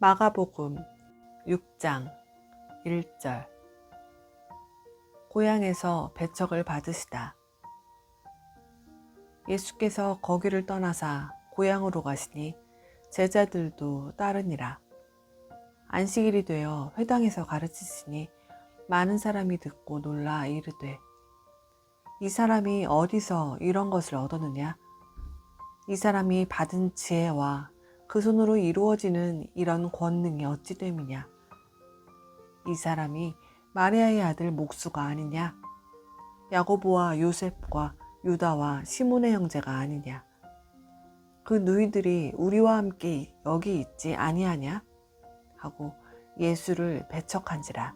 마가복음 6장 1절 고향에서 배척을 받으시다. 예수께서 거기를 떠나사 고향으로 가시니 제자들도 따르니라. 안식일이 되어 회당에서 가르치시니 많은 사람이 듣고 놀라 이르되 이 사람이 어디서 이런 것을 얻었느냐? 이 사람이 받은 지혜와 그 손으로 이루어지는 이런 권능이 어찌 됨이냐? 이 사람이 마리아의 아들 목수가 아니냐? 야고보와 요셉과 유다와 시몬의 형제가 아니냐? 그 누이들이 우리와 함께 여기 있지 아니하냐? 하고 예수를 배척한지라.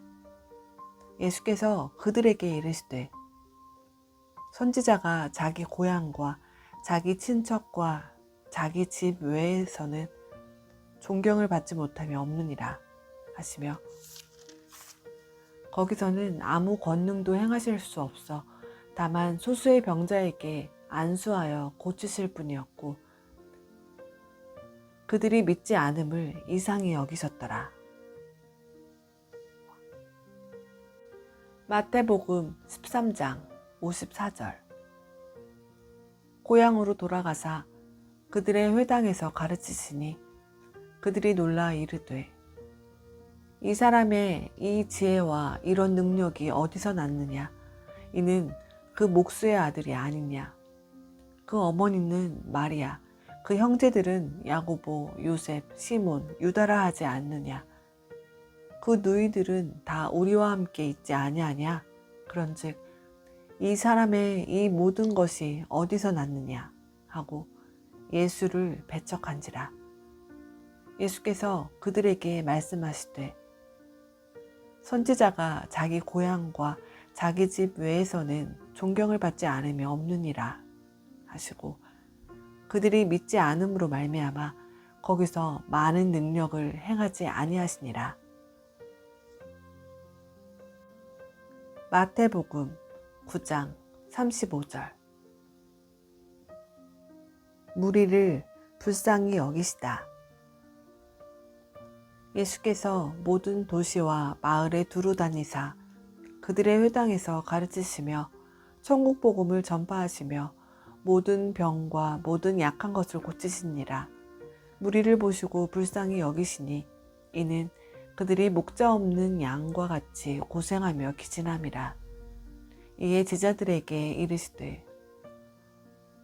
예수께서 그들에게 이르시되 선지자가 자기 고향과 자기 친척과 자기 집 외에서는 존경을 받지 못하며 없느니라 하시며 거기서는 아무 권능도 행하실 수 없어 다만 소수의 병자에게 안수하여 고치실 뿐이었고 그들이 믿지 않음을 이상히 여기셨더라. 마태복음 13장 54절 고향으로 돌아가사 그들의 회당에서 가르치시니 그들이 놀라 이르되 이 사람의 이 지혜와 이런 능력이 어디서 났느냐? 이는 그 목수의 아들이 아니냐? 그 어머니는 마리아 그 형제들은 야고보 요셉 시몬 유다라 하지 않느냐? 그 누이들은 다 우리와 함께 있지 아니하냐? 그런즉 이 사람의 이 모든 것이 어디서 났느냐? 하고 예수를 배척한지라. 예수께서 그들에게 말씀하시되 선지자가 자기 고향과 자기 집 외에서는 존경을 받지 않으며 없느니라 하시고 그들이 믿지 않음으로 말미암아 거기서 많은 능력을 행하지 아니하시니라. 마태복음 9장 35절 무리를 불쌍히 여기시다. 예수께서 모든 도시와 마을에 두루 다니사 그들의 회당에서 가르치시며 천국 복음을 전파하시며 모든 병과 모든 약한 것을 고치시니라. 무리를 보시고 불쌍히 여기시니 이는 그들이 목자 없는 양과 같이 고생하며 기진함이라. 이에 제자들에게 이르시되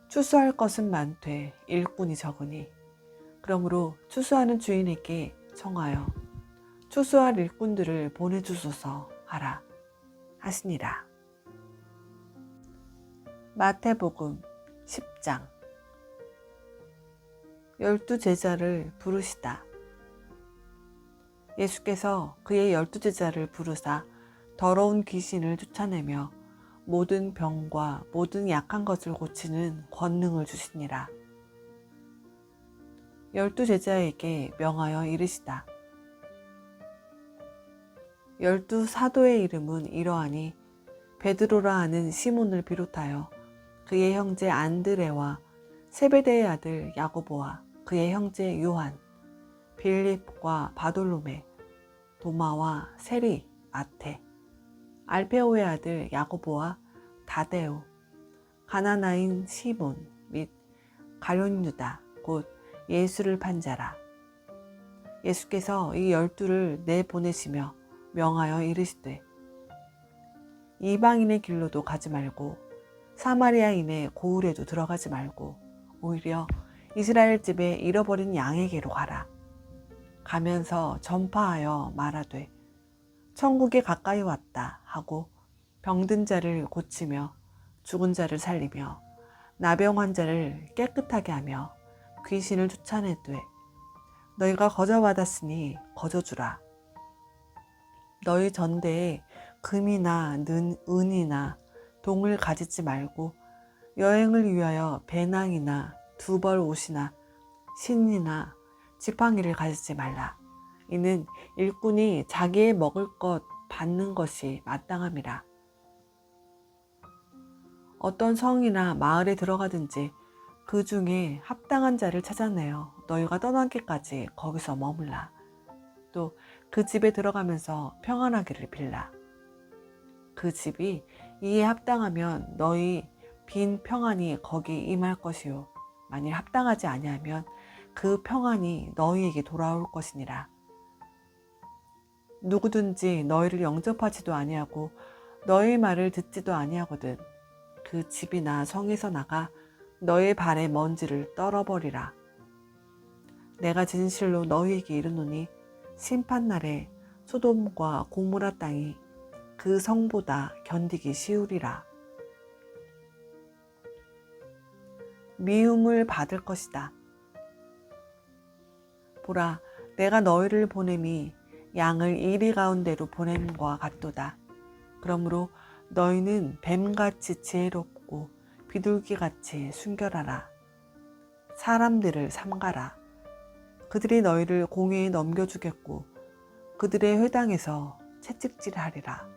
추수할 것은 많되 일꾼이 적으니 그러므로 추수하는 주인에게 청하여 추수할 일꾼들을 보내주소서 하라 하시니라. 마태복음 10장 열두 제자를 부르시다. 예수께서 그의 열두 제자를 부르사 더러운 귀신을 쫓아내며 모든 병과 모든 약한 것을 고치는 권능을 주시니라. 열두 제자에게 명하여 이르시다. 열두 사도의 이름은 이러하니 베드로라 하는 시몬을 비롯하여 그의 형제 안드레와 세베대의 아들 야고보와 그의 형제 요한, 빌립과 바돌로메, 도마와 세리, 마테, 알페오의 아들 야고보와 다데오, 가나나인 시몬 및 가룟유다 곧 예수를 판 자라. 예수께서 이 열두를 내보내시며 명하여 이르시되 이방인의 길로도 가지 말고 사마리아인의 고을에도 들어가지 말고 오히려 이스라엘 집에 잃어버린 양에게로 가라. 가면서 전파하여 말하되 천국에 가까이 왔다 하고 병든 자를 고치며 죽은 자를 살리며 나병 환자를 깨끗하게 하며 귀신을 쫓아내되 너희가 거저 받았으니 거저 주라. 너희 전대에 금이나 는, 은이나 동을 가지지 말고 여행을 위하여 배낭이나 두벌 옷이나 신이나 지팡이를 가지지 말라. 이는 일꾼이 자기의 먹을 것 받는 것이 마땅함이라. 어떤 성이나 마을에 들어가든지 그 중에 합당한 자를 찾아내어 너희가 떠나기까지 거기서 머물라. 또 그 집에 들어가면서 평안하기를 빌라. 그 집이 이에 합당하면 너희 빈 평안이 거기 임할 것이요 만일 합당하지 아니하면 그 평안이 너희에게 돌아올 것이니라. 누구든지 너희를 영접하지도 아니하고 너희 말을 듣지도 아니하거든 그 집이나 성에서 나가 너의 발에 먼지를 떨어버리라. 내가 진실로 너희에게 이르노니 심판날에 소돔과 고모라 땅이 그 성보다 견디기 쉬우리라. 미움을 받을 것이다. 보라, 내가 너희를 보냄이 양을 이리 가운데로 보냄과 같도다. 그러므로 너희는 뱀같이 지혜롭고 비둘기같이 순결하라. 사람들을 삼가라. 그들이 너희를 공회에 넘겨주겠고 그들의 회당에서 채찍질하리라.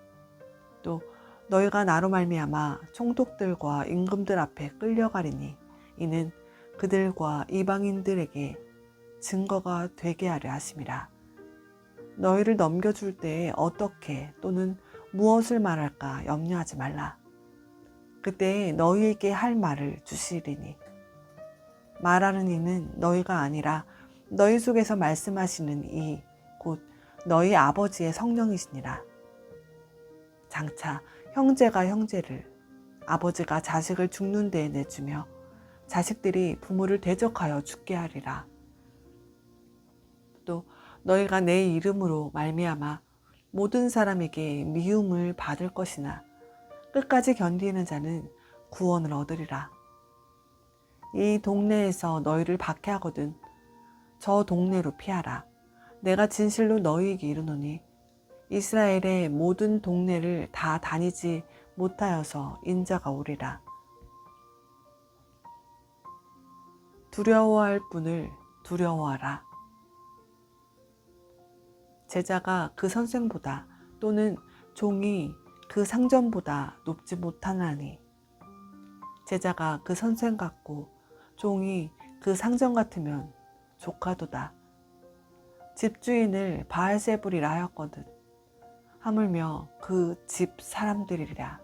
또 너희가 나로 말미암아 총독들과 임금들 앞에 끌려가리니 이는 그들과 이방인들에게 증거가 되게 하려 하심이라. 너희를 넘겨줄 때에 어떻게 또는 무엇을 말할까 염려하지 말라. 그때 너희에게 할 말을 주시리니 말하는 이는 너희가 아니라 너희 속에서 말씀하시는 이 곧 너희 아버지의 성령이시니라. 장차 형제가 형제를 아버지가 자식을 죽는 데에 내주며 자식들이 부모를 대적하여 죽게 하리라. 또 너희가 내 이름으로 말미암아 모든 사람에게 미움을 받을 것이나 끝까지 견디는 자는 구원을 얻으리라. 이 동네에서 너희를 박해하거든 저 동네로 피하라. 내가 진실로 너희에게 이르노니 이스라엘의 모든 동네를 다 다니지 못하여서 인자가 오리라. 두려워할 분을 두려워하라. 제자가 그 선생보다 또는 종이 그 상전보다 높지 못하나니 제자가 그 선생 같고 종이 그 상전 같으면 조카도다. 집주인을 바알세불이라 하였거든. 하물며 그 집 사람들이라.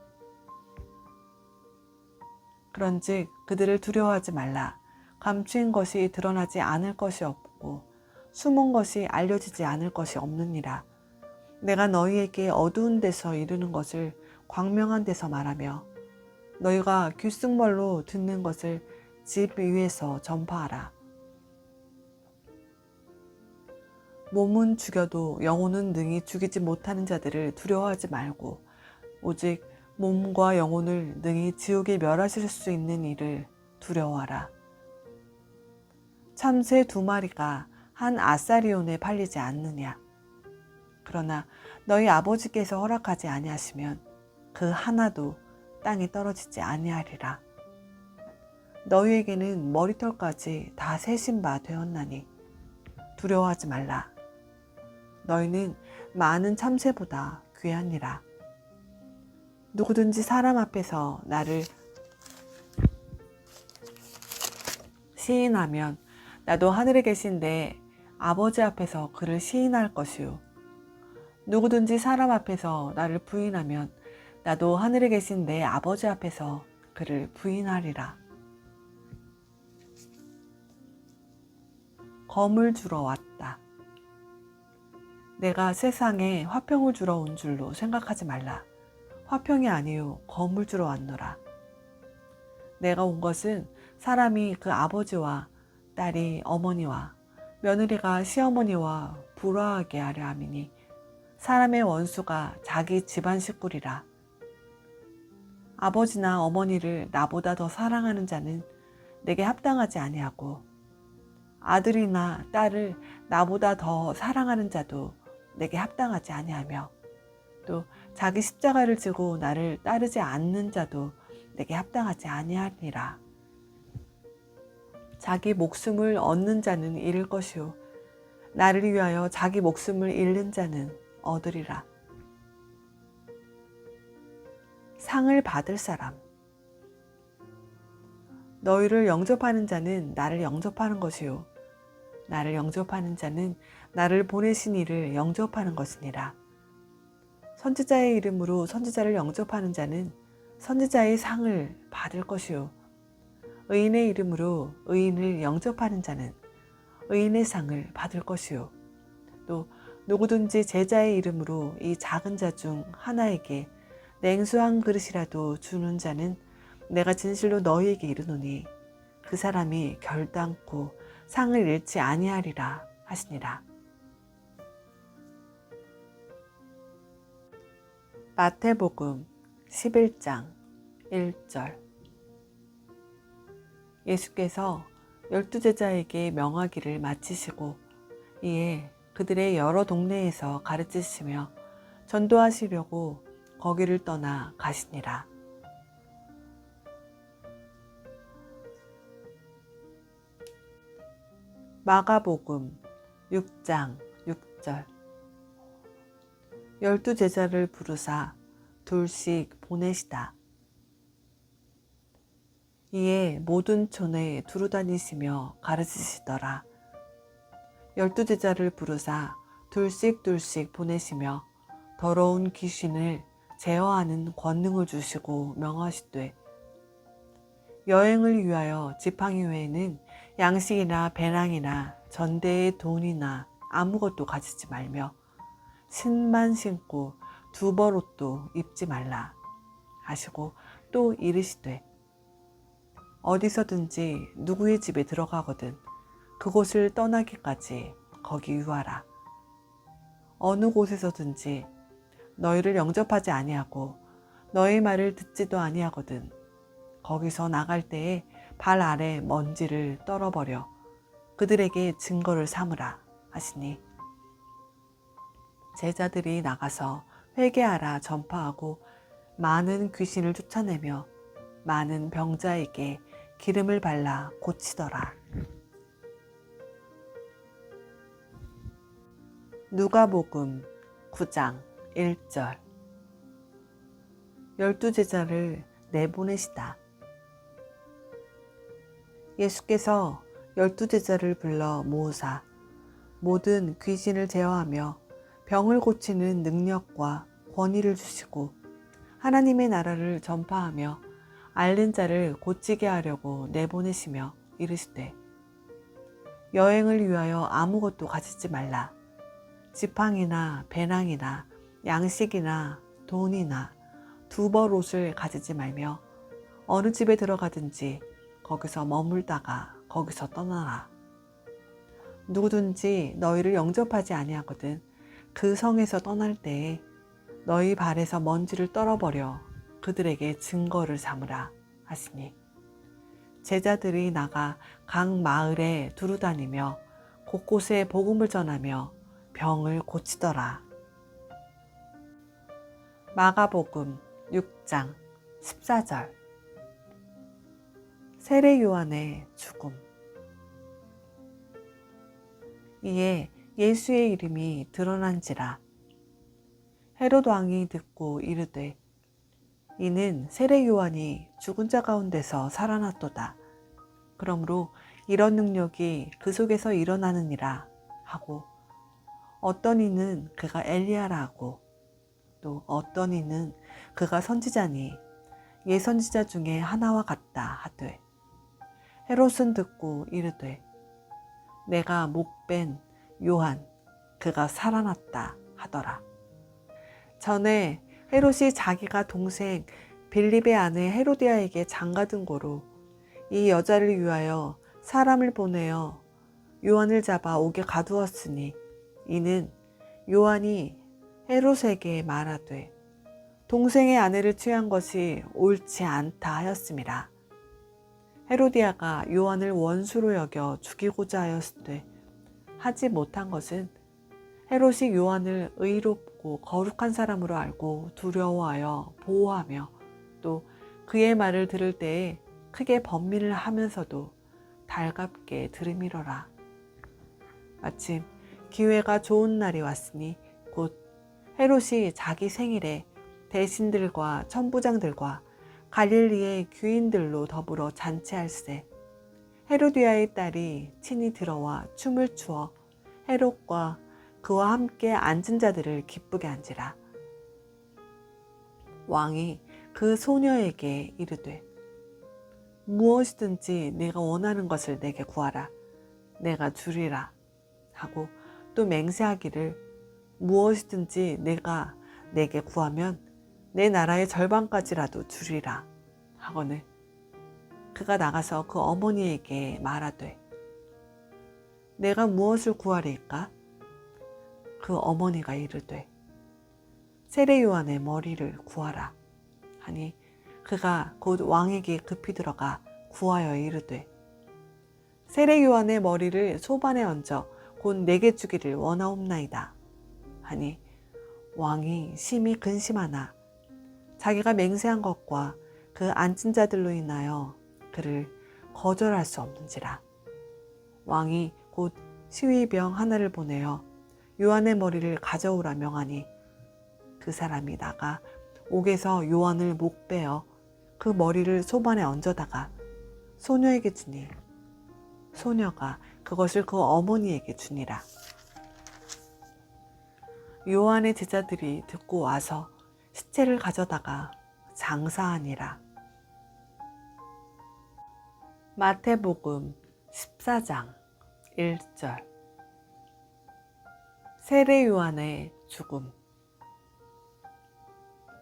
그런즉 그들을 두려워하지 말라. 감추인 것이 드러나지 않을 것이 없고 숨은 것이 알려지지 않을 것이 없느니라. 내가 너희에게 어두운 데서 이르는 것을 광명한 데서 말하며 너희가 귓승벌로 듣는 것을 집 위에서 전파하라. 몸은 죽여도 영혼은 능히 죽이지 못하는 자들을 두려워하지 말고 오직 몸과 영혼을 능히 지옥에 멸하실 수 있는 일을 두려워하라. 참새 두 마리가 한 아사리온에 팔리지 않느냐. 그러나 너희 아버지께서 허락하지 아니하시면 그 하나도 땅에 떨어지지 아니하리라. 너희에게는 머리털까지 다 세신 바 되었나니 두려워하지 말라. 너희는 많은 참새보다 귀하니라. 누구든지 사람 앞에서 나를 시인하면 나도 하늘에 계신데 아버지 앞에서 그를 시인할 것이요. 누구든지 사람 앞에서 나를 부인하면 나도 하늘에 계신 내 아버지 앞에서 그를 부인하리라. 검을 주러 왔다. 내가 세상에 화평을 주러 온 줄로 생각하지 말라. 화평이 아니요 검을 주러 왔노라. 내가 온 것은 사람이 그 아버지와 딸이 어머니와 며느리가 시어머니와 불화하게 하려 함이니 사람의 원수가 자기 집안 식구리라. 아버지나 어머니를 나보다 더 사랑하는 자는 내게 합당하지 아니하고 아들이나 딸을 나보다 더 사랑하는 자도 내게 합당하지 아니하며 또 자기 십자가를 지고 나를 따르지 않는 자도 내게 합당하지 아니하니라. 자기 목숨을 얻는 자는 잃을 것이요 나를 위하여 자기 목숨을 잃는 자는 얻으리라. 상을 받을 사람 너희를 영접하는 자는 나를 영접하는 것이요 나를 영접하는 자는 나를 보내신 이를 영접하는 것이니라. 선지자의 이름으로 선지자를 영접하는 자는 선지자의 상을 받을 것이요. 의인의 이름으로 의인을 영접하는 자는 의인의 상을 받을 것이요. 또 누구든지 제자의 이름으로 이 작은 자 중 하나에게 냉수 한 그릇이라도 주는 자는 내가 진실로 너희에게 이르노니 그 사람이 결단코 상을 잃지 아니하리라 하시니라. 마태복음 11장 1절 예수께서 열두 제자에게 명하기를 마치시고 이에 그들의 여러 동네에서 가르치시며 전도하시려고 거기를 떠나 가시니라. 마가복음 6장 6절 열두 제자를 부르사 둘씩 보내시다. 이에 모든 촌에 두루 다니시며 가르치시더라. 열두 제자를 부르사 둘씩 둘씩 보내시며 더러운 귀신을 제어하는 권능을 주시고 명하시되 여행을 위하여 지팡이 외에는 양식이나 배낭이나 전대의 돈이나 아무것도 가지지 말며 신만 신고 두벌 옷도 입지 말라 하시고 또 이르시되 어디서든지 누구의 집에 들어가거든 그곳을 떠나기까지 거기 유하라. 어느 곳에서든지 너희를 영접하지 아니하고 너희 말을 듣지도 아니하거든 거기서 나갈 때에 발 아래 먼지를 떨어버려 그들에게 증거를 삼으라 하시니. 제자들이 나가서 회개하라 전파하고 많은 귀신을 쫓아내며 많은 병자에게 기름을 발라 고치더라. 누가복음 9장 1절 열두 제자를 내보내시다. 예수께서 열두 제자를 불러 모으사 모든 귀신을 제어하며 병을 고치는 능력과 권위를 주시고 하나님의 나라를 전파하며 앓는 자를 고치게 하려고 내보내시며 이르시되 여행을 위하여 아무것도 가지지 말라. 지팡이나 배낭이나 양식이나 돈이나 두벌 옷을 가지지 말며 어느 집에 들어가든지 거기서 머물다가 거기서 떠나라. 누구든지 너희를 영접하지 아니하거든 그 성에서 떠날 때에 너희 발에서 먼지를 떨어버려 그들에게 증거를 삼으라 하시니 제자들이 나가 각 마을에 두루 다니며 곳곳에 복음을 전하며 병을 고치더라. 마가복음 6장 14절. 세례 요한의 죽음. 이에 예수의 이름이 드러난지라. 헤롯 왕이 듣고 이르되 이는 세례 요한이 죽은 자 가운데서 살아났도다. 그러므로 이런 능력이 그 속에서 일어나느니라 하고 어떤 이는 그가 엘리야라 하고 또 어떤 이는 그가 선지자니 예 선지자 중에 하나와 같다 하되 헤롯은 듣고 이르되 내가 목 뺀 요한 그가 살아났다 하더라. 전에 헤롯이 자기가 동생 빌립의 아내 헤로디아에게 장가든 고로 이 여자를 위하여 사람을 보내어 요한을 잡아 옥에 가두었으니 이는 요한이 헤롯에게 말하되 동생의 아내를 취한 것이 옳지 않다 하였습니다. 헤로디아가 요한을 원수로 여겨 죽이고자 하였을 때 하지 못한 것은 헤롯이 요한을 의롭 고 거룩한 사람으로 알고 두려워하여 보호하며 또 그의 말을 들을 때에 크게 번민을 하면서도 달갑게 들으미러라. 마침 기회가 좋은 날이 왔으니 곧 헤롯이 자기 생일에 대신들과 천부장들과 갈릴리의 귀인들로 더불어 잔치할세 헤로디아의 딸이 친히 들어와 춤을 추어 헤롯과 그와 함께 앉은 자들을 기쁘게 한지라. 왕이 그 소녀에게 이르되 무엇이든지 내가 원하는 것을 내게 구하라. 내가 주리라. 하고 또 맹세하기를 무엇이든지 내가 내게 구하면 내 나라의 절반까지라도 주리라. 하거늘 그가 나가서 그 어머니에게 말하되 내가 무엇을 구하리까? 그 어머니가 이르되 세례 요한의 머리를 구하라. 하니 그가 곧 왕에게 급히 들어가 구하여 이르되 세례 요한의 머리를 소반에 얹어 곧 내게 주기를 원하옵나이다. 하니 왕이 심히 근심하나 자기가 맹세한 것과 그 앉은 자들로 인하여 그를 거절할 수 없는지라. 왕이 곧 시위병 하나를 보내어 요한의 머리를 가져오라 명하니 그 사람이 나가 옥에서 요한을 목 빼어 그 머리를 소반에 얹어다가 소녀에게 주니 소녀가 그것을 그 어머니에게 주니라. 요한의 제자들이 듣고 와서 시체를 가져다가 장사하니라. 마태복음 14장 1절 세례 요한의 죽음.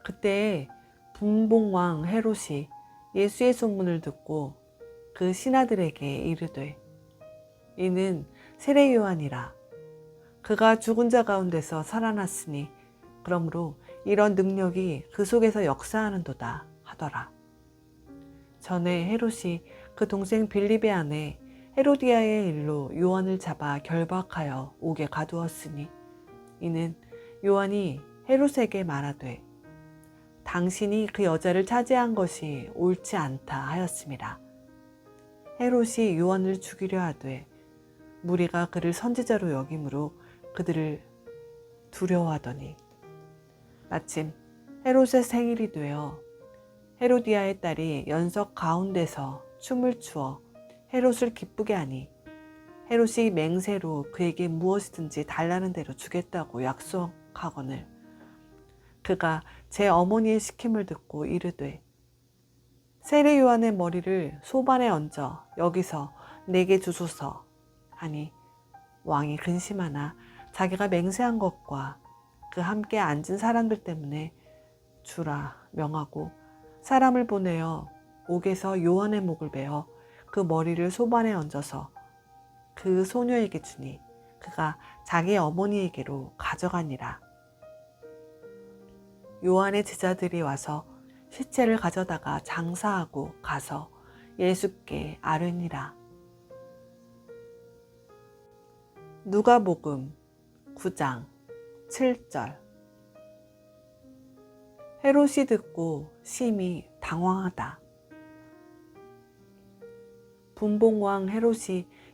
그때 분봉왕 헤롯이 예수의 소문을 듣고 그 신하들에게 이르되 이는 세례 요한이라. 그가 죽은 자 가운데서 살아났으니 그러므로 이런 능력이 그 속에서 역사하는도다 하더라. 전에 헤롯이 그 동생 빌립의 아내 헤로디아의 일로 요한을 잡아 결박하여 옥에 가두었으니 이는 요한이 헤롯에게 말하되 당신이 그 여자를 차지한 것이 옳지 않다 하였습니다. 헤롯이 요한을 죽이려 하되 무리가 그를 선지자로 여김으로 그들을 두려워하더니 마침 헤롯의 생일이 되어 헤로디아의 딸이 연석 가운데서 춤을 추어 헤롯을 기쁘게 하니 헤롯이 맹세로 그에게 무엇이든지 달라는 대로 주겠다고 약속하거늘. 그가 제 어머니의 시킴을 듣고 이르되 세례 요한의 머리를 소반에 얹어 여기서 내게 주소서. 하니 왕이 근심하나 자기가 맹세한 것과 그 함께 앉은 사람들 때문에 주라 명하고 사람을 보내어 옥에서 요한의 목을 베어 그 머리를 소반에 얹어서 그 소녀에게 주니 그가 자기 어머니에게로 가져가니라. 요한의 제자들이 와서 시체를 가져다가 장사하고 가서 예수께 아르니라. 누가복음 9장 7절 헤롯이 듣고 심히 당황하다. 분봉왕 헤롯이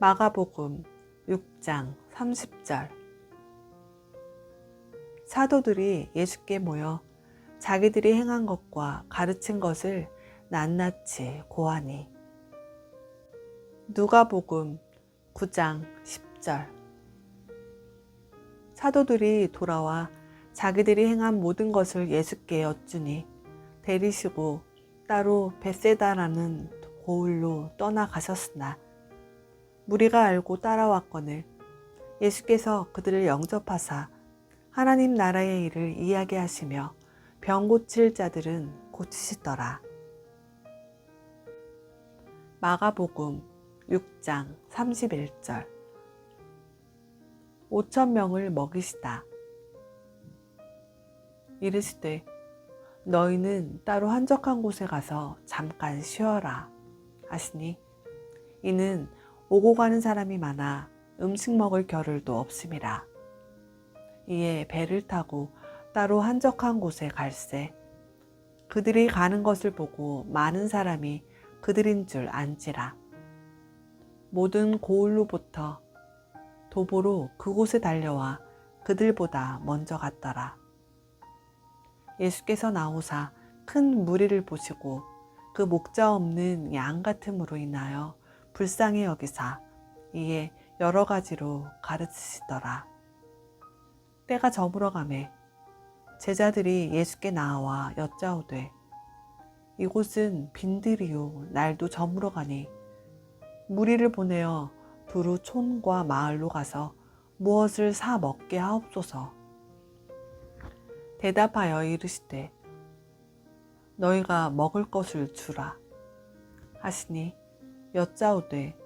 마가복음 6장 30절. 사도들이 예수께 모여 자기들이 행한 것과 가르친 것을 낱낱이 고하니. 누가복음 9장 10절. 사도들이 돌아와 자기들이 행한 모든 것을 예수께 여쭈니 데리시고 따로 베세다라는 고을로 떠나가셨으나 무리가 알고 따라왔거늘 예수께서 그들을 영접하사 하나님 나라의 일을 이야기하시며 병 고칠 자들은 고치시더라. 마가복음 6장 31절 5천 명을 먹이시다. 이르시되 너희는 따로 한적한 곳에 가서 잠깐 쉬어라 하시니 이는 오고 가는 사람이 많아 음식 먹을 겨를도 없음이라 이에 배를 타고 따로 한적한 곳에 갈새 그들이 가는 것을 보고 많은 사람이 그들인 줄 안지라 모든 고을로부터 도보로 그곳에 달려와 그들보다 먼저 갔더라. 예수께서 나오사 큰 무리를 보시고 그 목자 없는 양 같음으로 인하여 불쌍히 여기사 이에 여러 가지로 가르치시더라. 때가 저물어 가매 제자들이 예수께 나와 여짜오되 이곳은 빈들이요 날도 저물어 가니 무리를 보내어 두루 촌과 마을로 가서 무엇을 사 먹게 하옵소서. 대답하여 이르시되 너희가 먹을 것을 주라 하시니 여짜오되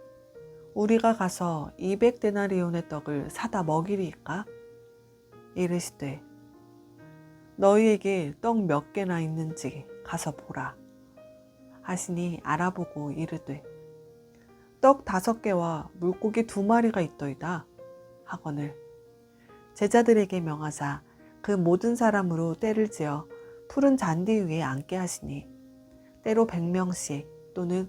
우리가 가서 200데나리온의 떡을 사다 먹이리까? 이르시되 너희에게 떡 몇 개나 있는지 가서 보라. 하시니 알아보고 이르되 떡 다섯 개와 물고기 두 마리가 있더이다. 하거늘 제자들에게 명하사 그 모든 사람으로 때를 지어 푸른 잔디 위에 앉게 하시니 때로 백 명씩 또는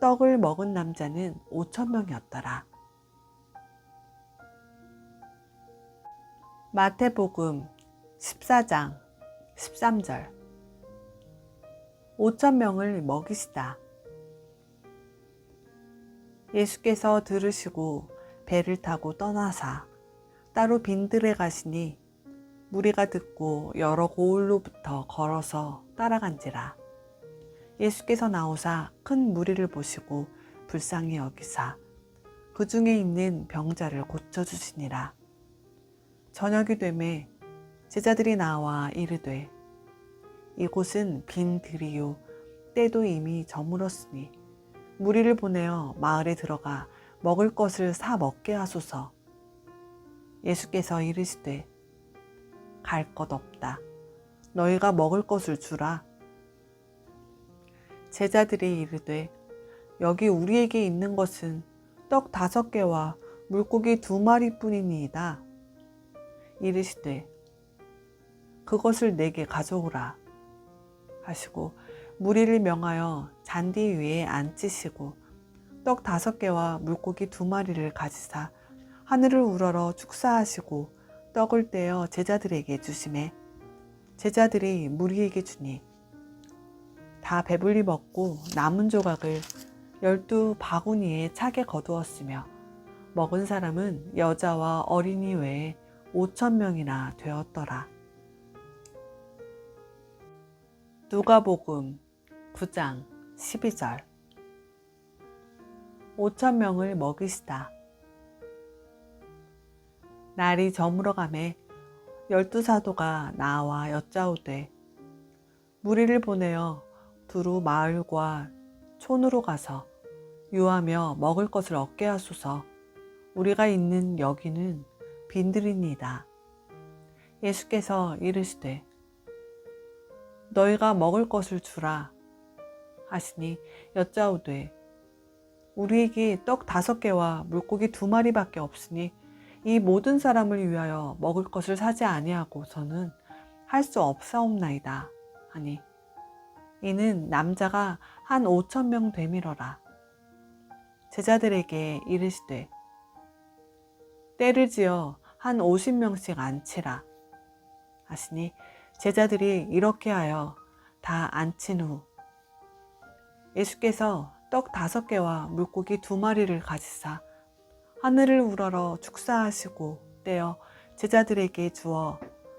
떡을 먹은 남자는 오천 명이었더라. 마태복음 14장 13절 오천 명을 먹이시다. 예수께서 들으시고 배를 타고 떠나사 따로 빈들에 가시니 무리가 듣고 여러 고을로부터 걸어서 따라간지라. 예수께서 나오사 큰 무리를 보시고 불쌍히 여기사 그 중에 있는 병자를 고쳐 주시니라. 저녁이 되매 제자들이 나와 이르되 이곳은 빈 들이요 때도 이미 저물었으니 무리를 보내어 마을에 들어가 먹을 것을 사 먹게 하소서. 예수께서 이르시되 갈 것 없다. 너희가 먹을 것을 주라. 제자들이 이르되 여기 우리에게 있는 것은 떡 다섯 개와 물고기 두 마리뿐이니이다. 이르시되 그것을 내게 가져오라 하시고 무리를 명하여 잔디 위에 앉히시고 떡 다섯 개와 물고기 두 마리를 가지사 하늘을 우러러 축사하시고 떡을 떼어 제자들에게 주심에 제자들이 무리에게 주니 다 배불리 먹고 남은 조각을 열두 바구니에 차게 거두었으며 먹은 사람은 여자와 어린이 외에 오천 명이나 되었더라. 누가복음 9장 12절 오천 명을 먹이시다. 날이 저물어 가매 열두 사도가 나와 여짜오되 무리를 보내어 두루 마을과 촌으로 가서 유하며 먹을 것을 얻게 하소서 우리가 있는 여기는 빈들이니이다. 예수께서 이르시되 너희가 먹을 것을 주라 하시니 여짜오되 우리에게 떡 다섯 개와 물고기 두 마리밖에 없으니 이 모든 사람을 위하여 먹을 것을 사지 아니하고서는 할 수 없사옵나이다 하니 이는 남자가 한 오천 명 되밀어라. 제자들에게 이르시되 때를 지어 한 오십 명씩 앉히라 하시니 제자들이 이렇게 하여 다 앉힌 후 예수께서 떡 다섯 개와 물고기 두 마리를 가지사 하늘을 우러러 축사하시고 떼어 제자들에게 주어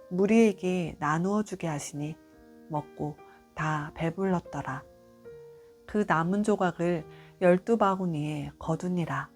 무리에게 나누어 주게 하시니 먹고 다 배불렀더라. 그 남은 조각을 열두 바구니에 거두니라.